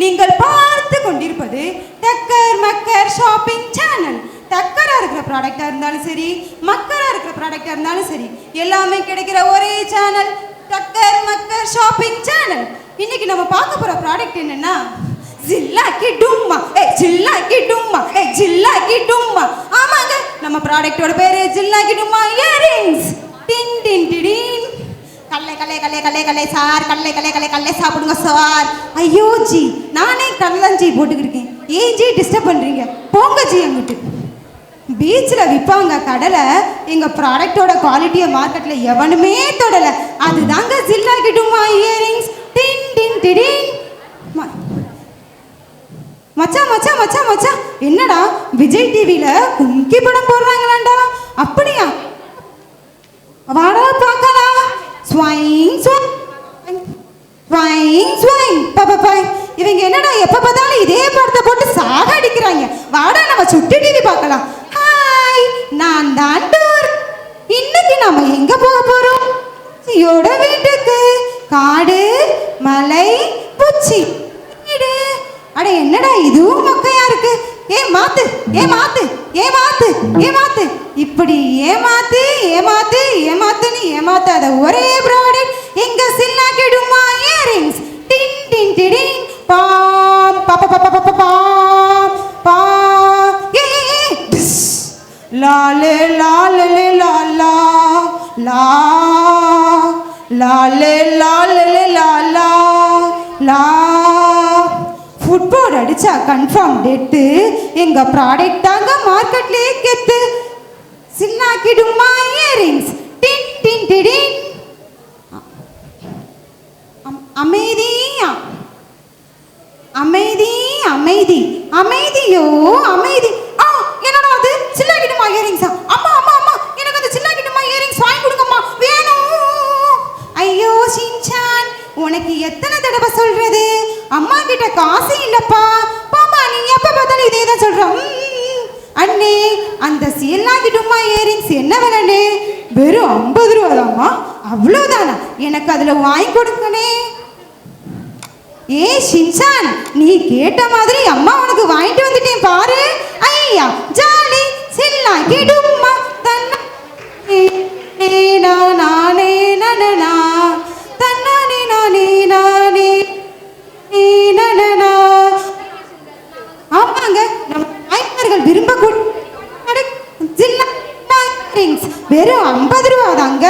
நீங்கள் பார்த்து கொண்டிருப்பது டக்கர் மக்கர் ஷாப்பிங் சேனல் டக்கராக இருக்கிற ப்ராடக்டா இருந்தாலும் சரி மக்கரா இருக்கிற ப்ராடக்டா இருந்தாலும் சரி எல்லாமே கிடைக்கிற ஒரே சேனல் டக்கர் மக்கர் ஷாப்பிங் சேனல் இன்னைக்கு நம்ம பார்க்க போற ப்ராடக்ட் என்னன்னா ஜில்லாக்கி டும்மா ஏ ஜில்லாக்கி டும்மா ஏ ஜில்லாக்கி டும்மா ஆமாங்க நம்ம ப்ராடக்ட்டோட பேரு ஜில்லாக்கி டும்மா இயரிங்ஸ் டின் டின் டிடின் கல்லை கல்லை கல்லை கல்லை சார் கல்லை கல்லை கல்லை கல்லை சாப்பிடுங்க சார். ஐயோ ஜி நானே கல்லஞ்சி போட்டுக்கிருக்கேன். ஏன் ஜி டிஸ்டர்ப் பண்ணுறீங்க போங்க ஜி எங்கிட்டு பீச்சில் விற்பாங்க கடலை எங்கள் ப்ராடக்டோட குவாலிட்டியை மார்க்கெட்டில் எவனுமே தொடலை. அதுதாங்க ஜில்லா கிட்டுமா இயரிங்ஸ் டின் டின் டிடின். மச்சா மச்சான் மச்சான் மச்சான் என்னடா விஜய் டிவியில் கும்கி படம் போடுறாங்க. இவங்க என்னடா எப்ப பார்த்தாலும் இதே படத்தை போட்டு சாக அடிக்கிறாங்க. வாடா நம்ம சுட்டி டிவி பார்க்கலாம். ஹாய் நான் தான் டூர் இன்னைக்கு நாம எங்க போக போறோம்? சியோட வீட்டுக்கு. காடு மலை பூச்சி. அட என்னடா இதுவும் மொக்கையா இருக்கு? ஏ மாத்து ஏ மாத்து ஏ மாத்து ஏ மாத்து. இப்படி ஏமாத்து ஏமாத்து ஏமாத்துன்னு ஏமாத்தாத ஒரே ப்ராடக்ட். எங்க சில்லா கெடுமா இயரிங்ஸ் டின் டின் டிடின். லாலே லாலே லாலா லா லாலே லாலே லாலா லா லா ஃபுட்பால் அடிச்சா கன்ஃபார்ம் டெட்டு எங்க ப்ராடக்ட் தாங்க மார்க்கெட்லயே கெத்து. சின்னாக்கிடுமா இயரிங்ஸ் டின் டின் டிடின் அமைதியா அமைதி அமைதி அமைதியோ அமைதி. சொல்றது? அம்மா கிட்ட காசு இல்லப்பா. பாமா நீ எப்ப பார்த்தாலும் இதே தான் சொல்ற. அண்ணே அந்த சீல்லாக்கிட்டுமா இயரிங்ஸ் என்ன விலைண்ணே வெறும் ஐம்பது ரூபா தாம்மா. அவ்வளோதானா எனக்கு அதில் வாங்கி கொடுங்கண்ணே. ஏ ஷின்சான் நீ கேட்ட மாதிரி அம்மா உனக்கு வாங்கிட்டு வந்துட்டேன் பாரு. ஐயா ஜாலி சில்லா கிடும்மா விரும்பக்கூடிய வெறும் ஐம்பது ரூபா தாங்க